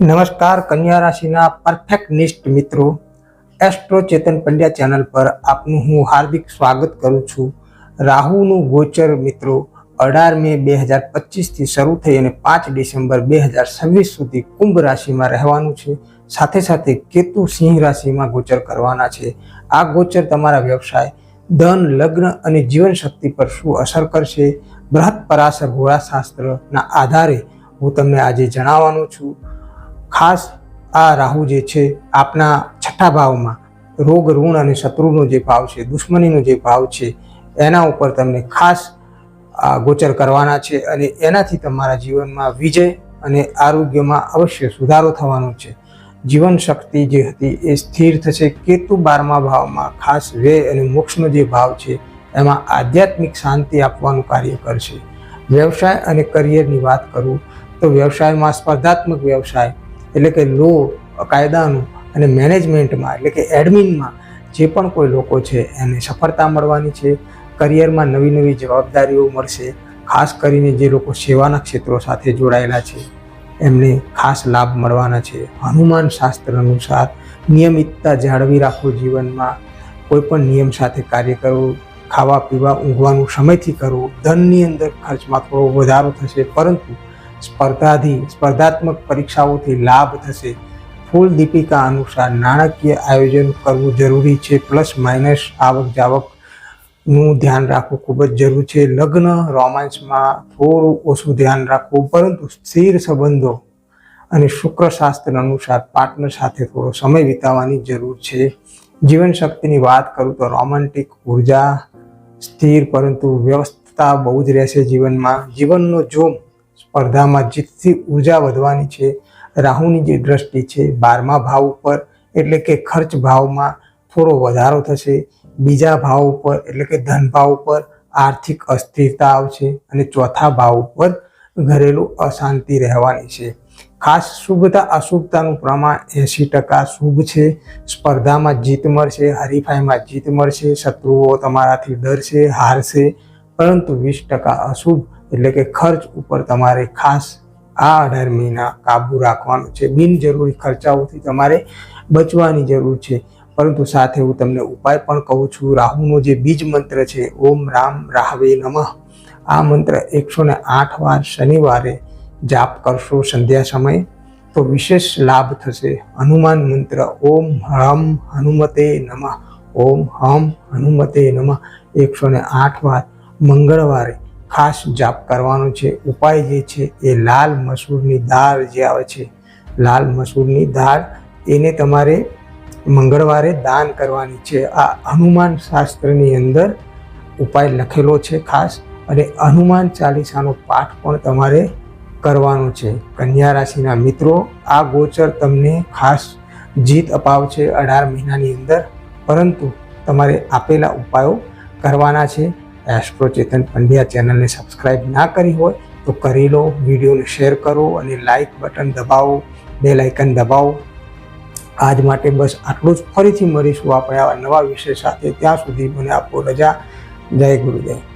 નમસ્કાર, કન્યા રાશિના પરફેક્ટનિસ્ટ મિત્રો એસ્ટ્રો ચેતન પંડ્યા ચેનલ પર આપનું હું હાર્દિક સ્વાગત કરું છું. રાહુનું ગોચર મિત્રો, અઢાર મે બે હજાર પચીસથી શરૂ થઈ અને પાંચ ડિસેમ્બર બે હજાર છવ્વીસ સુધી કુંભ રાશિમાં રહેવાનું છે. સાથે સાથે કેતુ સિંહ રાશિમાં ગોચર કરવાના છે. આ ગોચર તમારા વ્યવસાય, ધન, લગ્ન અને જીવનશક્તિ પર શું અસર કરશે? બૃહદ પરાશર ગોળાશાસ્ત્રના આધારે હું તમને આજે જણાવવાનો છું. ખાસ આ રાહુ જે છે, આપના છઠ્ઠા ભાવમાં રોગ, ઋણ અને શત્રુનો જે ભાવ છે, દુશ્મનીનો જે ભાવ છે, એના ઉપર તમને ખાસ ગોચર કરવાના છે અને એનાથી તમારા જીવનમાં વિજય અને આરોગ્યમાં અવશ્ય સુધારો થવાનો છે. જીવન શક્તિ જે હતી એ સ્થિર થશે. કેતુ બારમા ભાવમાં ખાસ વ્યય અને મોક્ષનો જે ભાવ છે, એમાં આધ્યાત્મિક શાંતિ આપવાનું કાર્ય કરશે. વ્યવસાય અને કરિયરની વાત કરું, તો વ્યવસાયમાં સ્પર્ધાત્મક વ્યવસાય એટલે કે લો કાયદાનું અને મેનેજમેન્ટમાં એટલે કે એડમિનમાં જે પણ કોઈ લોકો છે, એને સફળતા મળવાની છે કરિયરમાં નવી નવી જવાબદારીઓ મળશે, ખાસ કરીને જે લોકો સેવાના ક્ષેત્રો સાથે જોડાયેલા છે, એમને ખાસ લાભ મળવાના છે. હનુમાન શાસ્ત્ર અનુસાર નિયમિતતા જાળવી રાખો જીવનમાં, કોઈ પણ નિયમ સાથે કાર્ય કરવું ખાવા પીવા ઊંઘવાનું સમયથી કરવું ધનની અંદર ખર્ચમાં થોડો વધારો થશે, પરંતુ સ્પર્ધાથી સ્પર્ધાત્મક પરીક્ષાઓથી લાભ થશે. ફૂલ દીપિકા અનુસાર નાણાકીય આયોજન કરવું જરૂરી છે, પ્લસ માઇનસ આવક જાવકનું ધ્યાન રાખવું ખૂબ જ જરૂર છે. લગ્ન, રોમાન્સમાં થોડું ઓછું ધ્યાન રાખવું, પરંતુ સ્થિર સંબંધો અને શુક્ર શાસ્ત્ર અનુસાર પાર્ટનર સાથે થોડો સમય વિતાવવાની જરૂર છે. જીવન શક્તિની વાત કરું તો રોમાન્ટિક ઊર્જા સ્થિર, પરંતુ વ્યવસ્થા બહુ જ રહેશે જીવનમાં. જીવનનો જોમ સ્પર્ધામાં જીતથી ઊર્જા વધવાની છે. રાહુની જે દ્રષ્ટિ છે, બારમા ભાવ ઉપર, એટલે કે ખર્ચ ભાવમાં થોડો વધારો થશે. બીજા ભાવ ઉપર, એટલે કે ધન ભાવ ઉપર, આર્થિક અસ્થિરતા આવશે અને ચોથા ભાવ ઉપર ઘરેલું અશાંતિ રહેવાની છે. ખાસ શુભતા અશુભતાનું પ્રમાણ એંશી ટકા શુભ છે. સ્પર્ધામાં જીત મળશે, હરીફાઈમાં જીત મળશે, શત્રુઓ તમારાથી ડરશે, હારશે, પરંતુ વીસ ટકા અશુભ એટલે કે ખર્ચ ઉપર તમારે ખાસ આ અઢાર મહિના કાબુ રાખવાનો છે. બિનજરૂરી ખર્ચાઓથી તમારે બચવાની જરૂર છે. પરંતુ સાથે હું તમને ઉપાય પણ કહું છું. રાહુનો જે બીજ મંત્ર છે, ઓમ રામ રાહવે નમઃ. આ મંત્ર એકસો ને આઠ વાર શનિવારે જાપ કરશો સંધ્યા સમયે, તો વિશેષ લાભ થશે. હનુમાન મંત્ર, ઓમ હમ હનુમતે નમઃ. ઓમ હમ હનુમતે નમઃ. એકસો ને આઠ વાર મંગળવારે ખાસ જાપ કરવાનો છે. ઉપાય જે છે એ લાલ મસૂરની દાળ જે આવે છે, લાલ મસૂરની દાળ, એને તમારે મંગળવારે દાન કરવાની છે. આ હનુમાન શાસ્ત્રની અંદર ઉપાય લખેલો છે ખાસ અને હનુમાન ચાલીસાનો પાઠ પણ તમારે કરવાનો છે. કન્યા રાશિના મિત્રો, આ ગોચર તમને ખાસ જીત અપાવશે અઢાર મહિનાની અંદર, પરંતુ તમારે આપેલા ઉપાયો કરવાના છે. એસ્ટ્રો ચેતન પંડ્યા ચેનલને સબસ્ક્રાઇબ ના કરી હોય તો કરી લો, વિડીયોને શેર કરો અને લાઇક બટન દબાવો બે લાઇકન દબાવો. આજ માટે બસ આટલું જ. ફરીથી મળીશું આપણે આવા નવા વિષય સાથે. ત્યાં સુધી મને આપો રજા. જય ગુરુદેવ.